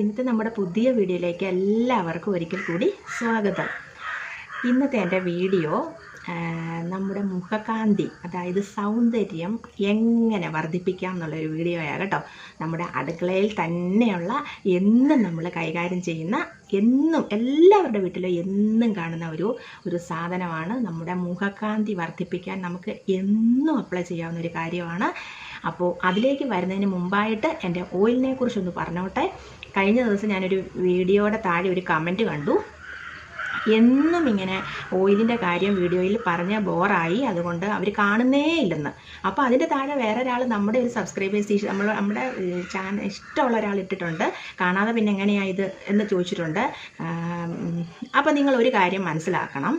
ഇന്നത്തെ നമ്മുടെ പുതിയ വീഡിയോയിലേക്ക് എല്ലാവർക്കും ഒരിക്കൽ കൂടി സ്വാഗതം. ഇന്നത്തെ എന്റെ വീഡിയോ നമ്മുടെ മുഖകാന്തി അതായത് സൗന്ദര്യം എങ്ങനെ വർദ്ധിപ്പിക്കാം എന്നുള്ളൊരു വീഡിയോയാണ് കേട്ടോ. നമ്മുടെ അടുക്കളയിൽ തന്നെയുള്ള എന്നും നമ്മൾ കൈകാര്യം ചെയ്യുന്ന എന്നും എല്ലാവരുടെ വീട്ടിലും എന്നും കാണുന്ന ഒരു ഒരു സാധനമാണ് നമ്മുടെ മുഖകാന്തി വർദ്ധിപ്പിക്കാൻ നമുക്ക് എന്നും അപ്ലൈ ചെയ്യാവുന്ന ഒരു കാര്യമാണ്. അപ്പോൾ അതിലേക്ക് വരുന്നതിന് മുമ്പായിട്ട് എന്റെ ഓയിലിനെ കുറിച്ചൊന്ന് പറഞ്ഞോട്ടെ. കഴിഞ്ഞ ദിവസം ഞാനൊരു വീഡിയോയുടെ താഴെ ഒരു കമന്റ് കണ്ടു. എന്നും ഇങ്ങനെ ഓയിലിന്റെ കാര്യം വീഡിയോയിൽ പറഞ്ഞ ബോറായി അതുകൊണ്ട് അവർ കാണുന്നേ ഇല്ലെന്ന്. അപ്പോൾ അതിന്റെ താഴെ വേറെ ഒരാൾ നമ്മുടെ ഒരു സബ്സ്ക്രൈബേഴ്സ് നമ്മൾ നമ്മുടെ ചാനൽ ഇഷ്ടമുള്ള ഒരാൾ ഇട്ടിട്ടുണ്ട്. കാണാതെ പിന്നെ ഇത് എന്ന് ചോദിച്ചിട്ടുണ്ട്. അപ്പോൾ നിങ്ങൾ ഒരു കാര്യം മനസ്സിലാക്കണം.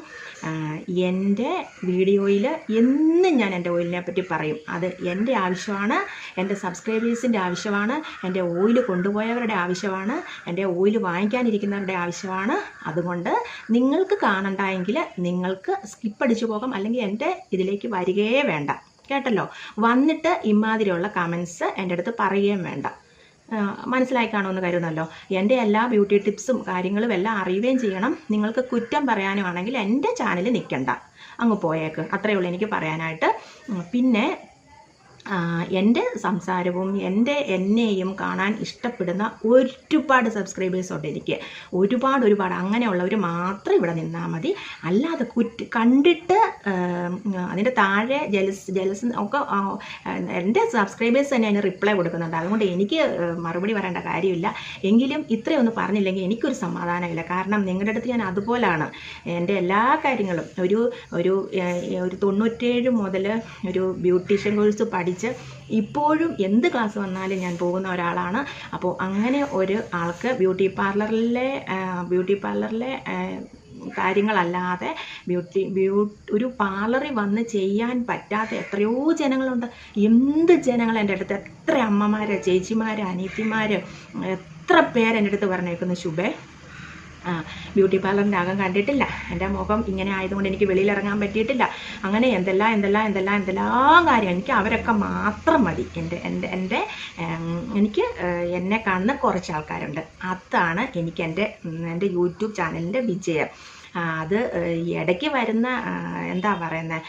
എന്റെ വീഡിയോയിൽ എന്നും ഞാൻ എന്റെ ഓയിലിനെ പറ്റി പറയും. അത് എന്റെ ആവശ്യമാണ് എന്റെ സബ്സ്ക്രൈബേഴ്സിന്റെ ആവശ്യമാണ് എന്റെ ഓയിൽ കൊണ്ടുപോയവരുടെ ആവശ്യമാണ് എന്റെ ഓയിൽ വാങ്ങിക്കാനിരിക്കുന്നവരുടെ ആവശ്യമാണ്. അതുകൊണ്ട് നിങ്ങൾക്ക് കാണണ്ടായെങ്കിൽ നിങ്ങൾക്ക് സ്കിപ്പ് അടിച്ചു പോകാം അല്ലെങ്കിൽ എന്റെ ഇതിലേക്ക് വരികയേ വേണ്ട. കേട്ടല്ലോ? വന്നിട്ട് ഇമാതിരിയുള്ള കമൻസ് എന്റെ അടുത്ത് പറയുകയും വേണ്ട. മനസ്സിലായി കാണുമെന്ന് കരുതുന്നല്ലോ. എന്റെ എല്ലാ ബ്യൂട്ടി ടിപ്സും കാര്യങ്ങളും എല്ലാം അറിയുകയും ചെയ്യണം. നിങ്ങൾക്ക് കുറ്റം പറയാനുമാണെങ്കിൽ എന്റെ ചാനൽ നിൽക്കണ്ട. അങ്ങ് പോയേക്ക്. അത്രയേ ഉള്ളൂ എനിക്ക് പറയാനായിട്ട്. പിന്നെ എന്റെ സംസാരവും എന്റെ എന്നെയും കാണാൻ ഇഷ്ടപ്പെടുന്ന ഒരുപാട് സബ്സ്ക്രൈബേഴ്സ് ഉണ്ട് എനിക്ക്. ഒരുപാട് ഒരുപാട് അങ്ങനെയുള്ളവർ മാത്രം ഇവിടെ നിന്നാൽ മതി. അല്ലാതെ കുറ്റ് കണ്ടിട്ട് അതിന്റെ താഴെ ജലസ് ജലസ് ഒക്കെ എന്റെ സബ്സ്ക്രൈബേഴ്സ് തന്നെ അതിന് റിപ്ലൈ കൊടുക്കുന്നുണ്ട്. അതുകൊണ്ട് എനിക്ക് മറുപടി വരേണ്ട കാര്യമില്ല. എങ്കിലും ഇത്രയൊന്നും പറഞ്ഞില്ലെങ്കിൽ എനിക്കൊരു സമാധാനമില്ല. കാരണം നിങ്ങളുടെ അടുത്ത് ഞാൻ അതുപോലാണ്. എന്റെ എല്ലാ കാര്യങ്ങളും ഒരു ഒരു ഒരു തൊണ്ണൂറ്റേഴ് മുതൽ ഒരു ബ്യൂട്ടീഷ്യൻ കോഴ്സ് പഠിച്ച് ഇപ്പോഴും എന്ത് ക്ലാസ് വന്നാലും ഞാൻ പോകുന്ന ഒരാളാണ്. അപ്പോൾ അങ്ങനെ ഒരു ആൾക്ക് ബ്യൂട്ടി പാർലറിലെ ബ്യൂട്ടി പാർലറിലെ കാര്യങ്ങളല്ലാതെ ബ്യൂട്ടി ബ്യൂ ഒരു പാർലറിൽ വന്ന് ചെയ്യാൻ പറ്റാത്ത എത്രയോ ജനങ്ങളുണ്ട്. എന്ത് ജനങ്ങൾ എന്റെ അടുത്ത്? എത്ര അമ്മമാർ ചേച്ചിമാർ അനിയത്തിമാർ എത്ര പേര് എന്റെ അടുത്ത് പറഞ്ഞേക്കുന്നു ശുഭേ? ബ്യൂട്ടി പാർലറിന്റെ അകം കണ്ടിട്ടില്ല. എന്റെ മുഖം ഇങ്ങനെ ആയതുകൊണ്ട് എനിക്ക് വെളിയിലിറങ്ങാൻ പറ്റിയിട്ടില്ല. അങ്ങനെ എന്തെല്ലാം എന്തെല്ലാം എന്തെല്ലാം എന്തെല്ലാം കാര്യം. എനിക്ക് അവരൊക്കെ മാത്രം മതി. എന്റെ എന്റെ എന്റെ എനിക്ക് എന്നെ കാണുന്ന കുറച്ച് ആൾക്കാരുണ്ട്. അതാണ് എനിക്ക് എന്റെ എന്റെ യൂട്യൂബ് ചാനലിന്റെ വിജയം. അത് ഇടയ്ക്ക് വരുന്ന എന്താ പറയുന്നത്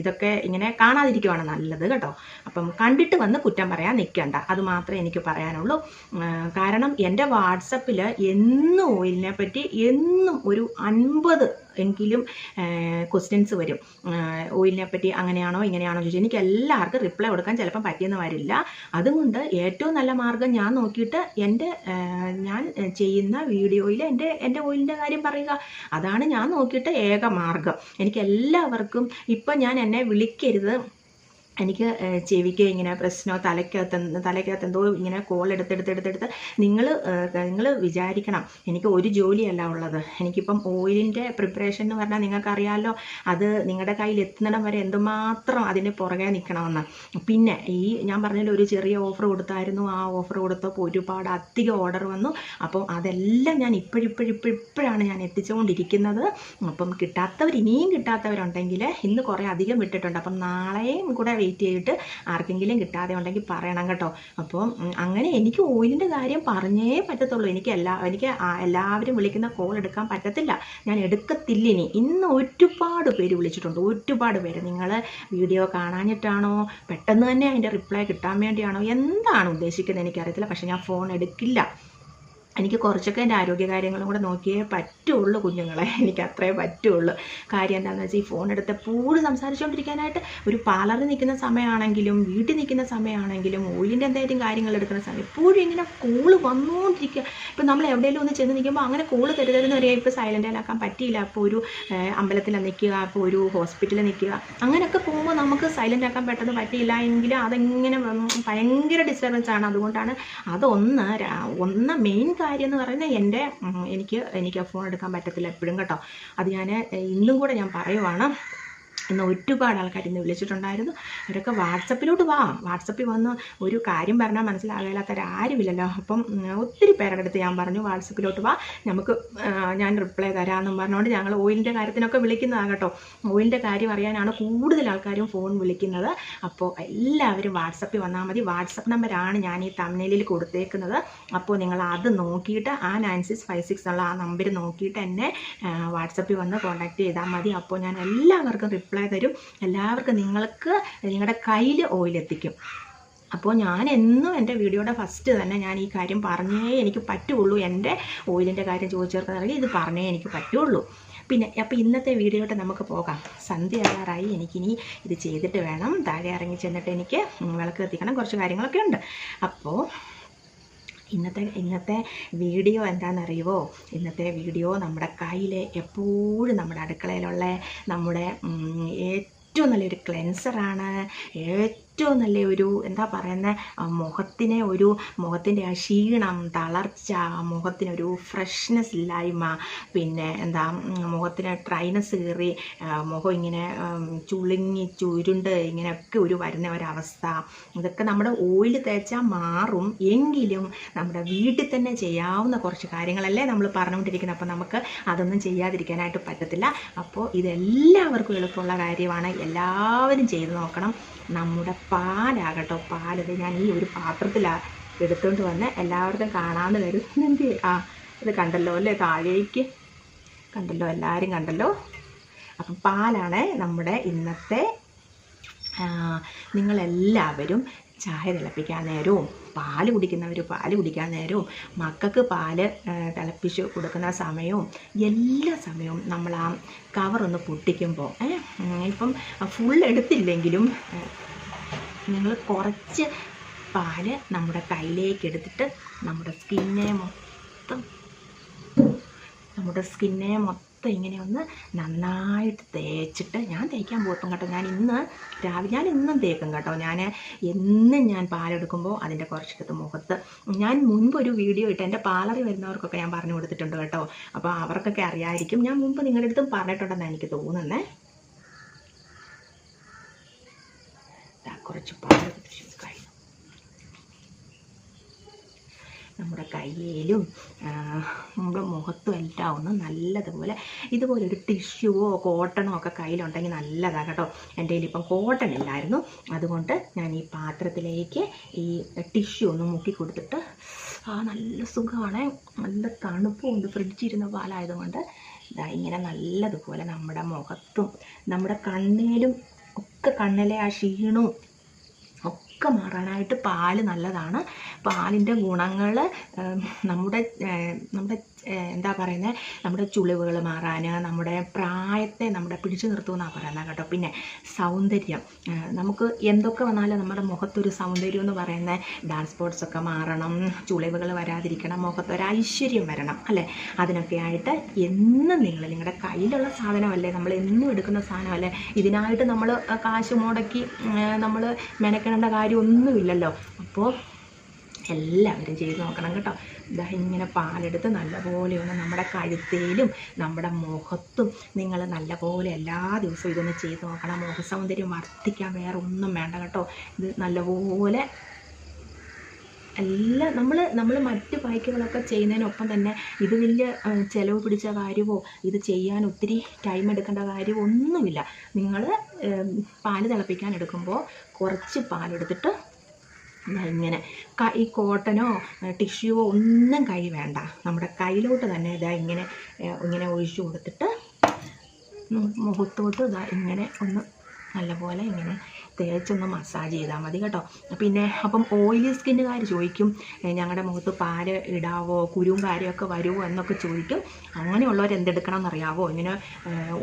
ഇതൊക്കെ ഇങ്ങനെ കാണാതിരിക്കുവാണ് നല്ലത് കേട്ടോ. അപ്പം കണ്ടിട്ട് വന്ന് കുറ്റം പറയാൻ നിൽക്കണ്ട അത് മാത്രമേ എനിക്ക് പറയാനുള്ളൂ. കാരണം എന്റെ വാട്സപ്പിൽ എന്നും ഓയിലിനെ പറ്റി എന്നും ഒരു അൻപത് എങ്കിലും ക്വസ്റ്റ്യൻസ് വരും. ഓയിലിനെ പറ്റി അങ്ങനെയാണോ ഇങ്ങനെയാണോ ചോദിച്ചു. എനിക്ക് എല്ലാവർക്കും റിപ്ലൈ കൊടുക്കാൻ ചിലപ്പം പറ്റിയെന്ന് വരില്ല. അതുകൊണ്ട് ഏറ്റവും നല്ല മാർഗം ഞാൻ നോക്കിയിട്ട് എന്റെ ഞാൻ ചെയ്യുന്ന വീഡിയോയിൽ എന്റെ എന്റെ ഓയിലിന്റെ കാര്യം പറയുക. അതാണ് ഞാൻ നോക്കിയിട്ട് ഏക മാർഗം. എനിക്ക് എല്ലാവർക്കും ഇപ്പം ഞാൻ എന്നെ വിളിക്കരുത്. എനിക്ക് ചെവിക്ക് ഇങ്ങനെ പ്രശ്നമോ തലയ്ക്കകത്ത് തലയ്ക്കകത്ത് എന്തോ ഇങ്ങനെ കോൾ എടുത്തെടുത്തെടുത്തെടുത്ത് നിങ്ങൾ നിങ്ങൾ വിചാരിക്കണം എനിക്ക് ഒരു ജോലിയല്ല ഉള്ളത്. എനിക്കിപ്പം ഓയിലിന്റെ പ്രിപ്പറേഷൻ എന്ന് പറഞ്ഞാൽ നിങ്ങൾക്കറിയാമല്ലോ അത് നിങ്ങളുടെ കയ്യിൽ എത്തുന്നിടം വരെ എന്തുമാത്രം അതിന് പുറകെ നിൽക്കണമെന്ന് പിന്നെ ഈ ഞാൻ പറഞ്ഞല്ലോ ഒരു ചെറിയ ഓഫർ കൊടുത്തായിരുന്നു. ആ ഓഫർ കൊടുത്തപ്പോൾ ഒരുപാട് അധികം ഓർഡർ വന്നു. അപ്പോൾ അതെല്ലാം ഞാൻ ഇപ്പോഴിപ്പോഴിപ്പോഴിപ്പോഴാണ് ഞാൻ എത്തിച്ചുകൊണ്ടിരിക്കുന്നത്. അപ്പം കിട്ടാത്തവർ ഇനിയും കിട്ടാത്തവരുണ്ടെങ്കിൽ ഇന്ന് കുറേ അധികം വിട്ടിട്ടുണ്ട്. അപ്പം നാളെയും കൂടെ വെയിറ്റ് ചെയ്തിട്ട് ആർക്കെങ്കിലും കിട്ടാതെ ഉണ്ടെങ്കിൽ പറയണം കേട്ടോ. അപ്പം അങ്ങനെ എനിക്ക് ഓയിലിന്റെ കാര്യം പറഞ്ഞേ പറ്റത്തുള്ളൂ. എനിക്ക് എല്ലാ എനിക്ക് എല്ലാവരും വിളിക്കുന്ന കോൾ എടുക്കാൻ പറ്റത്തില്ല. ഞാൻ എടുക്കത്തില്ല ഇനി. ഇന്ന് ഒരുപാട് പേര് വിളിച്ചിട്ടുണ്ട്. ഒരുപാട് പേര്. നിങ്ങൾ വീഡിയോ കാണാഞ്ഞിട്ടാണോ? പെട്ടെന്ന് തന്നെ അതിന്റെ റിപ്ലൈ കിട്ടാൻ വേണ്ടിയാണോ? എന്താണ് ഉദ്ദേശിക്കുന്നത്? എനിക്കറിയത്തില്ല. പക്ഷേ ഞാൻ ഫോൺ എടുക്കില്ല. എനിക്ക് കുറച്ചൊക്കെ എന്റെ ആരോഗ്യകാര്യങ്ങളും കൂടെ നോക്കിയേ പറ്റുള്ളൂ കുഞ്ഞുങ്ങളെ. എനിക്ക് അത്രേ പറ്റുള്ളൂ. കാര്യം എന്താണെന്ന് വെച്ചാൽ ഈ ഫോൺ എടുത്ത് എപ്പോഴും സംസാരിച്ചുകൊണ്ടിരിക്കാനായിട്ട് ഒരു പാർലറിൽ നിൽക്കുന്ന സമയമാണെങ്കിലും വീട്ടിൽ നിൽക്കുന്ന സമയമാണെങ്കിലും ഓയിലിന്റെ എന്തായാലും കാര്യങ്ങൾ എടുക്കുന്ന സമയം എപ്പോഴും ഇങ്ങനെ കോൾ വന്നുകൊണ്ടിരിക്കുക ഇപ്പം നമ്മൾ എവിടെയെങ്കിലും ഒന്ന് ചെന്ന് നിൽക്കുമ്പോൾ അങ്ങനെ കോൾ തരുതരുന്ന് പറയാം ഇപ്പോൾ സൈലന്റിലാക്കാൻ പറ്റിയില്ല. അപ്പോൾ ഒരു അമ്പലത്തിൽ നിൽക്കുക അപ്പോൾ ഒരു ഹോസ്പിറ്റലിൽ നിൽക്കുക അങ്ങനെയൊക്കെ പോകുമ്പോൾ നമുക്ക് സൈലന്റ് ആക്കാൻ പെട്ടെന്ന് പറ്റിയില്ല എങ്കിൽ അതെങ്ങനെ ഭയങ്കര ഡിസ്റ്റർബൻസ് ആണ്. അതുകൊണ്ടാണ് അതൊന്ന് ഒന്ന് മെയിൻ കാര്യം എന്ന് പറയുന്നത് എന്റെ എനിക്ക് എനിക്ക് ഫോൺ എടുക്കാൻ പറ്റത്തില്ല എപ്പോഴും കേട്ടോ. അത് ഞാൻ ഇന്നും കൂടെ ഞാൻ പറയുവാണ്. ഇന്ന് ഒരുപാട് ആൾക്കാർ ഇന്ന് വിളിച്ചിട്ടുണ്ടായിരുന്നു. അവരൊക്കെ വാട്സപ്പിലോട്ട് വാ. വാട്സപ്പിൽ വന്ന് ഒരു കാര്യം പറഞ്ഞാൽ മനസ്സിലാകാത്തവരാരുമില്ലല്ലോ അപ്പം ഒത്തിരി പേരുടെ അടുത്ത് ഞാൻ പറഞ്ഞു വാട്സപ്പിലോട്ട് വാ. നമുക്ക് ഞാൻ റിപ്ലൈ തരാമെന്നും പറഞ്ഞുകൊണ്ട് ഞങ്ങൾ ഓയിലിന്റെ കാര്യത്തിനൊക്കെ വിളിക്കുന്നതാണ് കേട്ടോ. ഓയിലിന്റെ കാര്യം അറിയാനാണ് കൂടുതൽ ആൾക്കാരും ഫോൺ വിളിക്കുന്നത്. അപ്പോൾ എല്ലാവരും വാട്സപ്പിൽ വന്നാൽ മതി. വാട്സപ്പ് നമ്പറാണ് ഞാൻ ഈ തമിഴിൽ കൊടുത്തേക്കുന്നത്. അപ്പോൾ നിങ്ങൾ അത് നോക്കിയിട്ട് ആ നയൻ സിക്സ് ഫൈവ് സിക്സ് എന്നുള്ള ആ നമ്പർ നോക്കിയിട്ട് എന്നെ വാട്സപ്പിൽ വന്ന് കോൺടാക്റ്റ് ചെയ്താൽ മതി. അപ്പോൾ ഞാൻ എല്ലാവർക്കും റിപ്ലൈ തരും. എല്ലാവർക്കും നിങ്ങൾക്ക് നിങ്ങളുടെ കയ്യിൽ ഓയിൽ എത്തിക്കും. അപ്പോൾ ഞാൻ എന്നും എന്റെ വീഡിയോയുടെ ഫസ്റ്റ് തന്നെ ഞാൻ ഈ കാര്യം പറഞ്ഞേ എനിക്ക് പറ്റുള്ളൂ. എന്റെ ഓയിലിന്റെ കാര്യം ചോദിച്ചവർക്കാണെങ്കിൽ ഇത് പറഞ്ഞേ എനിക്ക് പറ്റുള്ളൂ. പിന്നെ അപ്പോൾ ഇന്നത്തെ വീഡിയോയിട്ട് നമുക്ക് പോകാം. സന്ധ്യ ആകാറായി എനിക്കിനി ഇത് ചെയ്തിട്ട് വേണം. താഴെ ഇറങ്ങി ചെന്നിട്ട് എനിക്ക് വിളക്ക് കത്തിക്കണം. കുറച്ച് കാര്യങ്ങളൊക്കെ ഉണ്ട്. അപ്പോൾ ഇന്നത്തെ ഇന്നത്തെ വീഡിയോ എന്താണെന്നറിയുമോ ഇന്നത്തെ വീഡിയോ നമ്മുടെ കയ്യിലെ എപ്പോഴും നമ്മുടെ അടുക്കളയിലുള്ള നമ്മുടെ ഏറ്റവും നല്ലൊരു ക്ലെൻസറാണ് ഏറ്റവും നല്ല ഒരു എന്താ പറയുന്നത് മുഖത്തിനെ ഒരു മുഖത്തിന്റെ ആ ക്ഷീണം തളർച്ച മുഖത്തിനൊരു ഫ്രഷ്നെസ് ഇല്ലായ്മ പിന്നെ എന്താ മുഖത്തിന് ഡ്രൈനസ് കയറി മുഖം ഇങ്ങനെ ചുളുങ്ങി ചുരുണ്ട് ഇങ്ങനെയൊക്കെ ഒരു വരുന്ന ഒരവസ്ഥ. ഇതൊക്കെ നമ്മുടെ ഓയിൽ തേച്ചാൽ മാറും. എങ്കിലും നമ്മുടെ വീട്ടിൽ തന്നെ ചെയ്യാവുന്ന കുറച്ച് കാര്യങ്ങളല്ലേ നമ്മൾ പറഞ്ഞുകൊണ്ടിരിക്കുന്നത്. അപ്പോൾ നമുക്ക് അതൊന്നും ചെയ്യാതിരിക്കാനായിട്ട് പറ്റത്തില്ല. അപ്പോൾ ഇതെല്ലാവർക്കും എളുപ്പമുള്ള കാര്യമാണ്. എല്ലാവരും ചെയ്തു നോക്കണം. നമ്മുടെ പാലാകട്ടോ പാലത് ഞാൻ ഈ ഒരു പാത്രത്തിലാണ് എടുത്തുകൊണ്ട് വന്ന്. എല്ലാവർക്കും കാണാമെന്ന് കരുതുന്നെങ്കിൽ ആ ഇത് കണ്ടല്ലോ അല്ലേ? താഴേക്ക്. കണ്ടല്ലോ എല്ലാവരും കണ്ടല്ലോ. അപ്പം പാലാണ് നമ്മുടെ ഇന്നത്തെ നിങ്ങളെല്ലാവരും ചായ തിളപ്പിക്കാൻ നേരവും പാൽ കുടിക്കുന്നവർ പാൽ കുടിക്കാൻ നേരവും മക്കൾക്ക് പാൽ തിളപ്പിച്ച് കൊടുക്കുന്ന സമയവും എല്ലാ സമയവും നമ്മൾ ആ കവറൊന്ന് പൊട്ടിക്കുമ്പോൾ ഇപ്പം ഫുൾ എടുത്തില്ലെങ്കിലും നിങ്ങൾ കുറച്ച് പാൽ നമ്മുടെ കയ്യിലേക്ക് എടുത്തിട്ട് നമ്മുടെ സ്കിന്നെ മൊത്തം നമ്മുടെ സ്കിന്നെ മൊത്തം ഇങ്ങനെ ഒന്ന് നന്നായിട്ട് തേച്ചിട്ട് ഞാൻ തേക്കാൻ പോത്തും കേട്ടോ. ഞാൻ ഇന്ന് രാവിലെ ഞാൻ ഇന്നും തേക്കും കേട്ടോ. ഞാൻ എന്നും ഞാൻ പാലെടുക്കുമ്പോൾ അതിന്റെ കുറച്ചെടുത്ത് മുഖത്ത് ഞാൻ മുൻപ് ഒരു വീഡിയോ ഇട്ട് എന്റെ പാലറി വരുന്നവർക്കൊക്കെ ഞാൻ പറഞ്ഞു കൊടുത്തിട്ടുണ്ട് കേട്ടോ. അപ്പോൾ അവർക്കൊക്കെ അറിയായിരിക്കും. ഞാൻ മുമ്പ് നിങ്ങളുടെ അടുത്തും പറഞ്ഞിട്ടുണ്ടെന്ന് എനിക്ക് തോന്നുന്നേ. കുറച്ച് പാൽ കുടിച്ച് കഴിഞ്ഞു നമ്മുടെ കയ്യിലും നമ്മുടെ മുഖത്തും എല്ലാം ഒന്ന് നല്ലതുപോലെ ഇതുപോലെ ഒരു ടിഷ്യൂവോ കോട്ടണോ ഒക്കെ കയ്യിലുണ്ടെങ്കിൽ നല്ലതാണ് കേട്ടോ. എന്റെ കയ്യിൽ ഇപ്പം കോട്ടൺ ഇല്ലായിരുന്നു. അതുകൊണ്ട് ഞാൻ ഈ പാത്രത്തിലേക്ക് ഈ ടിഷ്യൂ ഒന്ന് മുക്കി കൊടുത്തിട്ട് ആ നല്ല സുഖമാണ്. നല്ല തണുപ്പും ഉണ്ട്. ഫ്രിഡ്ജിരുന്ന പാലായതുകൊണ്ട് ഇതാ ഇങ്ങനെ നല്ലതുപോലെ നമ്മുടെ മുഖത്തും നമ്മുടെ കണ്ണിലും ഒക്കെ കണ്ണിലെ ആ ക്ഷീണവും ഒക്കെ മാറാനായിട്ട് പാൽ നല്ലതാണ്. പാലിന്റെ ഗുണങ്ങൾ നമ്മുടെ നമ്മുടെ എന്താ പറയുന്നത് നമ്മുടെ ചുളിവുകൾ മാറാൻ നമ്മുടെ പ്രായത്തെ നമ്മുടെ പിടിച്ചു നിർത്തുമെന്നാണ് പറയുന്നത് കേട്ടോ. പിന്നെ സൗന്ദര്യം. നമുക്ക് എന്തൊക്കെ വന്നാലും നമ്മുടെ മുഖത്തൊരു സൗന്ദര്യം എന്ന് പറയുന്ന ഡാർക്ക് സ്പോർട്സ് ഒക്കെ മാറണം ചുളിവുകൾ വരാതിരിക്കണം മുഖത്തൊരു ഐശ്വര്യം വരണം അല്ലേ? അതിനൊക്കെ ആയിട്ട് എന്നും നിങ്ങൾ നിങ്ങളുടെ കയ്യിലുള്ള സാധനമല്ലേ നമ്മൾ എന്നും എടുക്കുന്ന സാധനമല്ലേ ഇതിനായിട്ട് നമ്മൾ കാശ് മുടക്കി നമ്മൾ മെനക്കെടേണ്ട കാര്യമൊന്നുമില്ലല്ലോ. അപ്പോൾ എല്ലാവരും ചെയ്ത് നോക്കണം കേട്ടോ. ഇതാ ഇങ്ങനെ പാലെടുത്ത് നല്ലപോലെ ഒന്ന് നമ്മുടെ കഴുത്തേലും നമ്മുടെ മുഖത്തും നിങ്ങൾ നല്ലപോലെ എല്ലാ ദിവസവും ഇതൊന്ന് ചെയ്ത് നോക്കണം. മുഖ സൗന്ദര്യം വർദ്ധിക്കാൻ വേറെ ഒന്നും വേണ്ട കേട്ടോ. ഇത് നല്ലപോലെ എല്ലാം നമ്മൾ നമ്മൾ മറ്റ് പായ്ക്കുകളൊക്കെ ചെയ്യുന്നതിനൊപ്പം തന്നെ ഇത് വലിയ ചിലവ് പിടിച്ച കാര്യമോ ഇത് ചെയ്യാൻ ഒത്തിരി ടൈം എടുക്കേണ്ട കാര്യമോ ഒന്നുമില്ല. നിങ്ങൾ പാൽ തിളപ്പിക്കാൻ എടുക്കുമ്പോൾ കുറച്ച് പാലെടുത്തിട്ട് ഇങ്ങനെ ഈ കോട്ടനോ ടിഷ്യൂവോ ഒന്നും കൈ വേണ്ട. നമ്മുടെ കയ്യിലോട്ട് തന്നെ ഇതാ ഇങ്ങനെ ഇങ്ങനെ ഒഴിച്ചു കൊടുത്തിട്ട് മുഖത്തോട്ട് ഇതാ ഇങ്ങനെ ഒന്ന് നല്ലപോലെ ഇങ്ങനെ തേച്ചൊന്ന് മസാജ് ചെയ്താൽ മതി കേട്ടോ. പിന്നെ അപ്പം ഓയിലി സ്കിന്നുകാർ ചോദിക്കും "ഏ, ഞങ്ങളുടെ മുഖത്ത് പാൽ ഇടാവോ കുരുവും കാര്യമൊക്കെ വരുമോ എന്നൊക്കെ ചോദിക്കും. അങ്ങനെയുള്ളവർ എന്തെടുക്കണം എന്നറിയാവോ ഇങ്ങനെ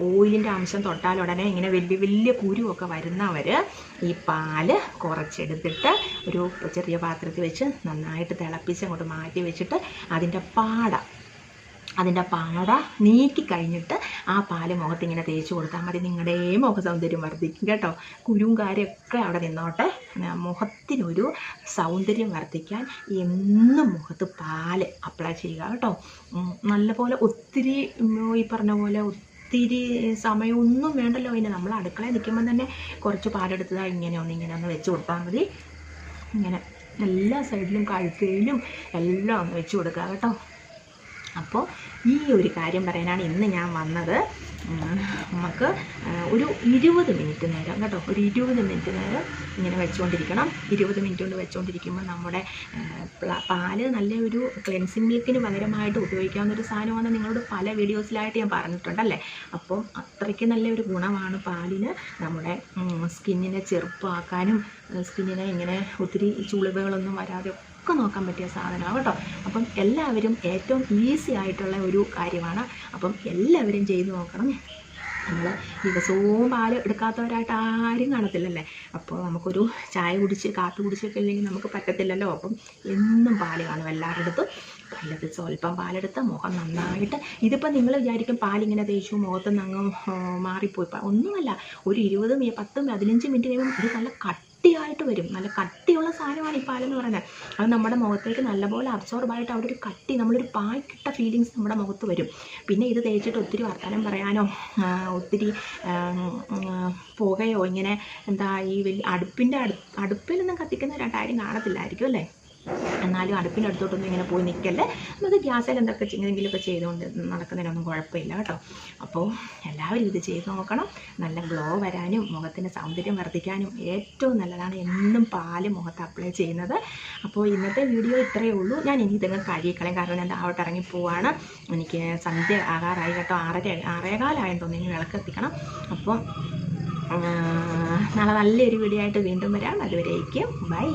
ഓയിലിന്റെ അംശം തൊട്ടാൽ ഉടനെ ഇങ്ങനെ വലിയ വലിയ കുരുവൊക്കെ വരുന്നവർ ഈ പാൽ കുറച്ചെടുത്തിട്ട് ഒരു ചെറിയ പാത്രത്തിൽ വെച്ച് നന്നായിട്ട് തിളപ്പിച്ച് അങ്ങോട്ട് മാറ്റി വെച്ചിട്ട് അതിന്റെ പാട അതിന്റെ പാട നീക്കി കഴിഞ്ഞിട്ട് ആ പാൽ മുഖത്ത് ഇങ്ങനെ തേച്ച് കൊടുത്താൽ മതി. നിങ്ങളുടെ മുഖ സൗന്ദര്യം വർദ്ധിക്കും കേട്ടോ. കുരുവും കാര്യമൊക്കെ അവിടെ നിന്നോട്ടെ. മുഖത്തിനൊരു സൗന്ദര്യം വർദ്ധിക്കാൻ എന്നും മുഖത്ത് പാൽ അപ്ലൈ ചെയ്യുക കേട്ടോ. നല്ലപോലെ ഒത്തിരി ഈ പറഞ്ഞ പോലെ ഒത്തിരി സമയമൊന്നും വേണ്ടല്ലോ. ഇനി നമ്മൾ അടുക്കളയിൽ നിൽക്കുമ്പോൾ തന്നെ കുറച്ച് പാലെടുത്തതാ ഇങ്ങനെ ഒന്ന് ഇങ്ങനെ ഒന്ന് വെച്ച് കൊടുത്താൽ മതി. ഇങ്ങനെ എല്ലാ സൈഡിലും കഴുത്തിലും എല്ലാം ഒന്ന് വെച്ച് കൊടുക്കുക കേട്ടോ. അപ്പോൾ ഈ ഒരു കാര്യം പറയാനാണ് ഇന്ന് ഞാൻ വന്നത്. നമുക്ക് ഒരു ഇരുപത് മിനിറ്റ് നേരം കേട്ടോ ഒരു ഇരുപത് മിനിറ്റ് നേരം ഇങ്ങനെ വെച്ചുകൊണ്ടിരിക്കണം. ഇരുപത് മിനിറ്റ് കൊണ്ട് വെച്ചുകൊണ്ടിരിക്കുമ്പോൾ നമ്മുടെ പാൽ നല്ല ഒരു ക്ലെൻസിങ് മിൽക്കിന് പകരമായിട്ട് ഉപയോഗിക്കാവുന്ന ഒരു സാധനമാണ്. നിങ്ങളോട് പല വീഡിയോസിലായിട്ട് ഞാൻ പറഞ്ഞിട്ടുണ്ടല്ലേ? അപ്പം അത്രയ്ക്ക് നല്ലൊരു ഗുണമാണ് പാലിന്. നമ്മുടെ സ്കിന്നിനെ ചെറുപ്പമാക്കാനും സ്കിന്നിനെ ഇങ്ങനെ ഒത്തിരി ചുളിവുകളൊന്നും വരാതെ ഒക്കെ നോക്കാൻ പറ്റിയ സാധനമാണ് കേട്ടോ. അപ്പം എല്ലാവരും ഏറ്റവും ഈസി ആയിട്ടുള്ള ഒരു കാര്യമാണ്. അപ്പം എല്ലാവരും ചെയ്ത് നോക്കണം. നമ്മൾ ദിവസവും പാൽ എടുക്കാത്തവരായിട്ട് ആരും കാണത്തില്ലല്ലേ? അപ്പോൾ നമുക്കൊരു ചായ കുടിച്ച് കാപ്പി കുടിച്ചൊക്കെ ഇല്ലെങ്കിൽ നമുക്ക് പറ്റത്തില്ലല്ലോ. അപ്പം എന്നും പാൽ കാണും എല്ലാവരുടെ അടുത്തും പാലെടുത്ത് സ്വല്പം പാലെടുത്ത് മുഖം നന്നായിട്ട്. ഇതിപ്പോൾ നിങ്ങൾ വിചാരിക്കും പാലിങ്ങനെ തേച്ചു മുഖത്ത് നിന്ന് അങ്ങ് മാറിപ്പോയി. ഒന്നുമല്ല. ഒരു ഇരുപത് പത്തും പതിനഞ്ച് മിനിറ്റ് കഴിയുമ്പോൾ ഒരു നല്ല കട്ടിയായിട്ട് വരും. നല്ല കട്ടിയുള്ള സാധനമാണ് ഈ പാലെന്ന് പറഞ്ഞാൽ. അത് നമ്മുടെ മുഖത്തേക്ക് നല്ലപോലെ അബ്സോർബായിട്ട് അവിടെ ഒരു കട്ടി നമ്മളൊരു പായ്ക്കിട്ട ഫീലിങ്സ് നമ്മുടെ മുഖത്ത് വരും. പിന്നെ ഇത് തേച്ചിട്ട് ഒത്തിരി വർത്തമാനം പറയാനോ ഒത്തിരി പുകയോ ഇങ്ങനെ എന്താ ഈ വലിയ അടുപ്പിന്റെ അടു അടുപ്പിലൊന്നും കത്തിക്കുന്ന രണ്ടായിരം കാണത്തില്ലായിരിക്കും അല്ലേ? എന്നാലും അടുപ്പിന്റെ അടുത്തോട്ടൊന്നും ഇങ്ങനെ പോയി നിൽക്കല്ലേ നമുക്ക് ഗ്യാസിൽ എന്തൊക്കെ എന്തെങ്കിലുമൊക്കെ ചെയ്തുകൊണ്ട് നടക്കുന്നതിനൊന്നും കുഴപ്പമില്ല കേട്ടോ. അപ്പോൾ എല്ലാവരും ഇത് ചെയ്ത് നോക്കണം. നല്ല ഗ്ലോ വരാനും മുഖത്തിന്റെ സൗന്ദര്യം വർദ്ധിക്കാനും ഏറ്റവും നല്ലതാണ് എന്നും പാൽ മുഖത്ത് അപ്ലൈ ചെയ്യുന്നത്. അപ്പോൾ ഇന്നത്തെ വീഡിയോ ഇത്രയേ ഉള്ളൂ. ഞാൻ ഇനി ഇതങ്ങ് കഴുകിക്കളയും. കാരണം ഞാൻ താവട്ട് ഇറങ്ങി പോവാണ്. എനിക്ക് സന്ധ്യ ആകാറായി കേട്ടോ. ആറര ആറേകാലായെന്ന് തോന്നി ഇനി വിളക്കെത്തിക്കണം അപ്പം ആ, നാളെ നല്ലൊരു വീഡിയോ ആയിട്ട് വീണ്ടും വരാം. അതുവരേക്കും. ബൈ